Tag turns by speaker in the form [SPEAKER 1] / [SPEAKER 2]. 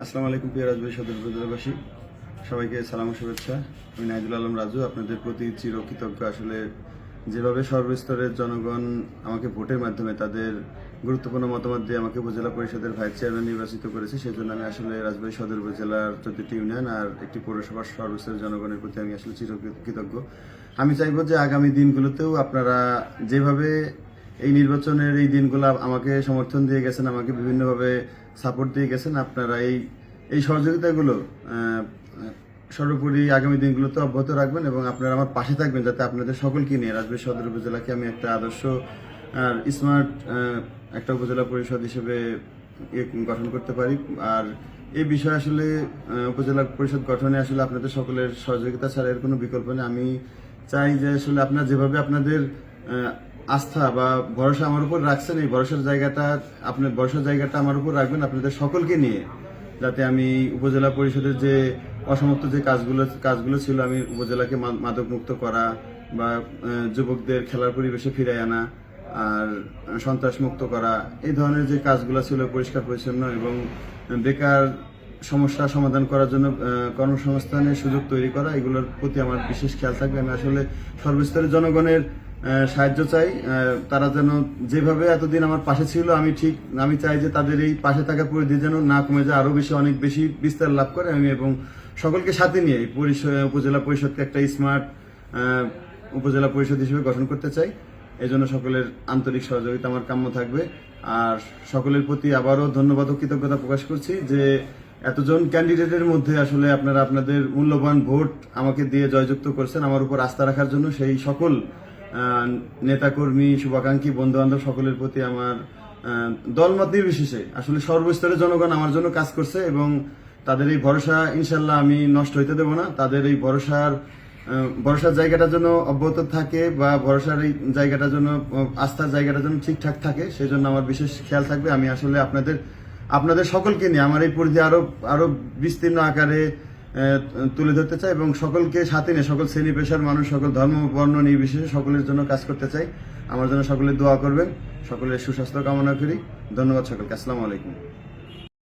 [SPEAKER 1] আসসালামু আলাইকুম প্রিয় রাজবাড়ি সদর উপজেলাবাসী সবাইকে সালাম শুভেচ্ছা। আমি নাইদুল আলম রাজু, আপনাদের প্রতি চিরকৃতজ্ঞ। আসলে যেভাবে সর্বস্তরের জনগণ আমাকে ভোটের মাধ্যমে তাদের গুরুত্বপূর্ণ মতামত দিয়ে আমাকে উপজেলা পরিষদের ভাইস চেয়ারম্যান নির্বাচিত করেছে সেই জন্য আমি আসলে রাজবাড়ী সদর উপজেলার চোদ্দটি ইউনিয়ন আর একটি পৌরসভার সর্বস্তরের জনগণের প্রতি আমি আসলে চিরকৃতজ্ঞ। আমি চাইব যে আগামী দিনগুলোতেও আপনারা যেভাবে এই নির্বাচনের এই দিনগুলো আমাকে সমর্থন দিয়ে গেছেন, আমাকে বিভিন্নভাবে সাপোর্ট দিয়ে গেছেন। আপনারা এই এই সহযোগিতাগুলো সর্বোপরি আগামী দিনগুলোতে অব্যাহত রাখবেন এবং আপনারা আমার পাশে থাকবেন যাতে আপনাদের সকলকে নিয়ে রাজবাড়ী সদর উপজেলাকে আমি একটা আদর্শ আর স্মার্ট একটা উপজেলা পরিষদ হিসেবে ইয়ে গঠন করতে পারি। আর এই বিষয়ে আসলে উপজেলা পরিষদ গঠনে আসলে আপনাদের সকলের সহযোগিতা ছাড়া এর কোনো বিকল্প নেই। আমি চাই যে আসলে আপনারা যেভাবে আপনাদের আস্থা বা ভরসা আমার উপর রাখছেন, এই ভরসার জায়গাটা, আপনার ভরসার জায়গাটা আমার উপর রাখবেন আপনাদের সকলকে নিয়ে, যাতে আমি উপজেলা পরিষদের যে অসমাপ্ত যে কাজগুলো কাজগুলো ছিল, আমি উপজেলাকে মাদক মুক্ত করা বা যুবকদের খেলার পরিবেশে ফিরিয়ে আনা আর সন্ত্রাস মুক্ত করা, এই ধরনের যে কাজগুলো ছিল পরিষ্কার পরিচ্ছন্ন এবং বেকার সমস্যা সমাধান করার জন্য কর্মসংস্থানের সুযোগ তৈরি করা, এগুলোর প্রতি আমার বিশেষ খেয়াল থাকবে। আমি আসলে সর্বস্তরের জনগণের সাহায্য চাই তারা যেন যেভাবে এতদিন আমার পাশে ছিল, আমি ঠিক, আমি চাই যে তাদের এই পাশে থাকা পরিধি যেন না কমে যায়, আরও বেশি, অনেক বেশি বিস্তার লাভ করে আমি এবং সকলকে সাথে নিয়ে এই উপজেলা পরিষদকে একটা স্মার্ট উপজেলা পরিষদ হিসেবে গঠন করতে চাই। এই জন্য সকলের আন্তরিক সহযোগিতা আমার কাম্য থাকবে। আর সকলের প্রতি আবারও ধন্যবাদ ও কৃতজ্ঞতা প্রকাশ করছি যে এতজন ক্যান্ডিডেটের মধ্যে আসলে আপনারা আপনাদের মূল্যবান ভোট আমাকে দিয়ে জয়যুক্ত করছেন। আমার উপর আস্থা রাখার জন্য সেই সকল নেতাকর্মী, শুভাকাঙ্ক্ষী বন্ধু বান্ধব সকলের প্রতি আমার দলমত নির্বিশেষে আসলে সর্বস্তরের জনগণ আমার জন্য কাজ করছে এবং তাদের এই ভরসা ইনশাল্লাহ আমি নষ্ট হইতে দেব না। তাদের এই ভরসার ভরসার জায়গাটা যেন অব্যাহত থাকে বা ভরসার এই জায়গাটা যেন আস্থার জায়গাটা যেন ঠিকঠাক থাকে সেই জন্য আমার বিশেষ খেয়াল থাকবে। আমি আসলে আপনাদের আপনাদের সকলকে নিয়ে আমার এই পরিধি আরও আরও বিস্তীর্ণ আকারে তুলে ধরতে চাই এবং সকলকে সাথে নিয়ে, সকল শ্রেণি পেশার মানুষ, সকল ধর্ম বর্ণ নির্বিশেষে সকলের জন্য কাজ করতে চাই। আমার জন্য সকলে দোয়া করবেন, সকলের সুস্বাস্থ্য কামনা করি। ধন্যবাদ সকলকে। আসসালামু আলাইকুম।